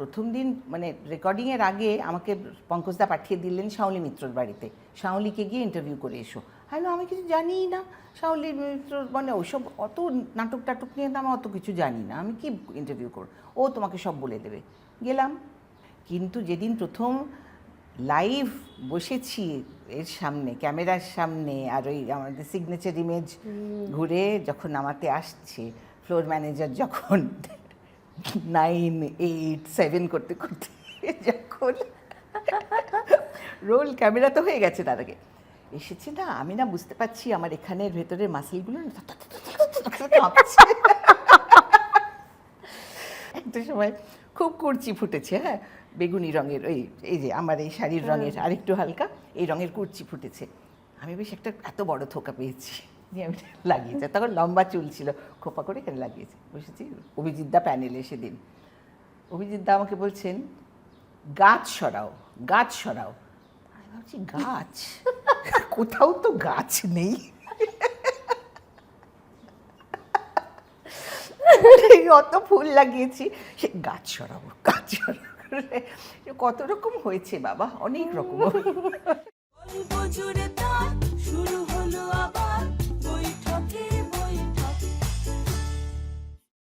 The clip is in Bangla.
প্রথম দিন মানে রেকর্ডিংয়ের আগে আমাকে পঙ্কজদা পাঠিয়ে দিলেন শাওলি মিত্রর বাড়িতে। শাওলিকে গিয়ে ইন্টারভিউ করে এসো। হ্যালো আমি কিছু জানিই না। শাওলি মিত্র মানে ওসব অত নাটক টাটক নিয়ে তো আমি অত কিছু জানি না। আমি কি ইন্টারভিউ করব? ও তোমাকে সব বলে দেবে। গেলাম। কিন্তু যেদিন প্রথম লাইভ বসেছি এর সামনে ক্যামেরার সামনে আর ওই আমাদের সিগনেচার ইমেজ ঘুরে যখন নামাতে আসছে ফ্লোর ম্যানেজার যখন নাইন এইট সেভেন করতে করতে যখন রোল ক্যামেরা তো হয়ে গেছে তার আগে। এসেছে না আমি না বুঝতে পারছি আমার এখানের ভেতরের মাসেলগুলো কাঁপছে। একটা সময় খুব কুর্চি ফুটেছে হ্যাঁ? বেগুনি রঙের ওই এই যে আমার এই শাড়ির রঙের আরেকটু হালকা এই রঙের কুর্চি ফুটেছে। আমি বেশ একটা এত বড় থোকা পেয়েছি। নিয়ে আমি লাগিয়েছি। তখন লম্বা চুল ছিল, খোপা করে এখানে লাগিয়েছি। বসেছি অভিজিৎ দা প্যানেলে সেদিন। অভিজিৎ দা আমাকে বলছেন, গাছ সরাও গাছ সরাও। আমি ভাবছি, গাছ? কোথাও তো গাছ নেই। অত ফুল লাগিয়েছি, সে গাছ সরাবো গাছ সরাবো কত রকম হয়েছে বাবা, অনেক রকম।